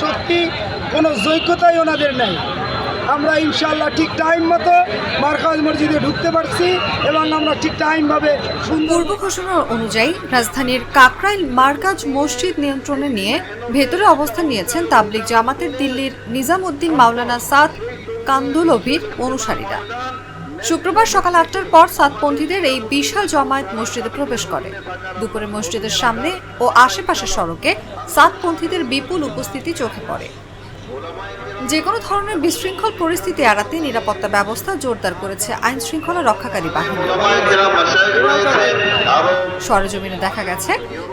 সত্যি কোনো যোগ্যতাই ওনাদের নেই। আমরা ইনশাল্লাহ ঠিক টাইম মতো মার্কাজ মসজিদে ঢুকতে পারছি এবং আমরা ঠিক টাইমভাবে পূর্ব ঘোষণা অনুযায়ী রাজধানীর কাকরাইল মার্কাজ মসজিদ নিয়ন্ত্রণে নিয়ে ভেতরে অবস্থান নিয়েছেন তাবলিগ জামাতের দিল্লির নিজামউদ্দিন মাওলানা সাদ কান্দুলভির অনুসারীরা। শুক্রবার সকাল আটটার পর সাতপন্থীদের এই বিশাল জমায়েত মসজিদে প্রবেশ করে। দুপুরে মসজিদের সামনে ও আশেপাশের সড়কে সাতপন্থীদের বিপুল উপস্থিতি চোখে পড়ে। যে কোনো ধরনের বিশৃঙ্খল পরিস্থিতি এড়াতে নিরাপত্তা ব্যবস্থা জোরদার করেছে আইন শৃঙ্খলা রক্ষাকারী বাহিনী। সরেজমিনে দেখা গেছে,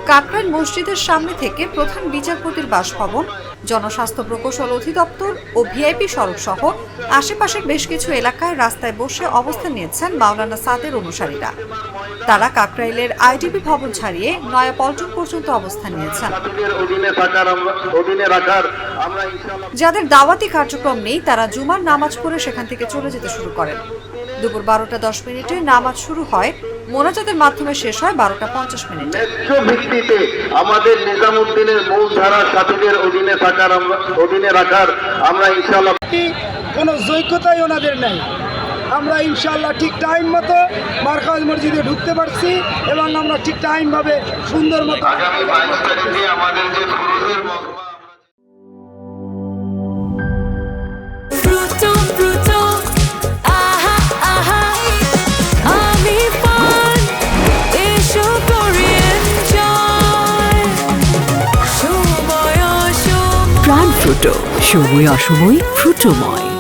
কাকরাইল মসজিদের সামনে থেকে প্রধান বিচারপতির বাসভবন জনস্বাস্থ্য প্রকৌশল অধিদপ্তর ও ভিআইপি সড়ক সহ আশেপাশের বেশ কিছু এলাকায় রাস্তায় বসে অবস্থান নিয়েছেন মাওলানা সাদের অনুসারীরা। তারা কাকরাইলের আইডিবি ভবন ছাড়িয়ে নয়া পল্টন পর্যন্ত অবস্থান নিয়েছেন। যাদের দাওয়াতি কার্যক্রম নেই তারা জুমার নামাজ পড়ে সেখান থেকে চলে যেতে শুরু করেন। দুপুর বারোটা দশ মিনিটে নামাজ শুরু হয় মোনাজাতের মাধ্যমে শেষ হয় বারোটা পঞ্চাশ মিনিটে। ন্যায্য ভিত্তিতে আমাদের নিজামুদ্দিনের মূল ধারা সাথীদের অধীনে থাকার অধীনে রাখার আমরা ইনশাআল্লাহ সত্যি কোনো যোগ্যতাই ওনাদের নেই। আমরা ইনশাল্লাহ ঠিক টাইম মতো মার্কাজ মসজিদে ঢুকতে পারছি এবং আমরা ঠিক টাইমভাবে সুন্দর মতো আগামী বাইশ তারিখে আমাদের যে ফ্রুটো সময় অসময় ফ্রুটোময়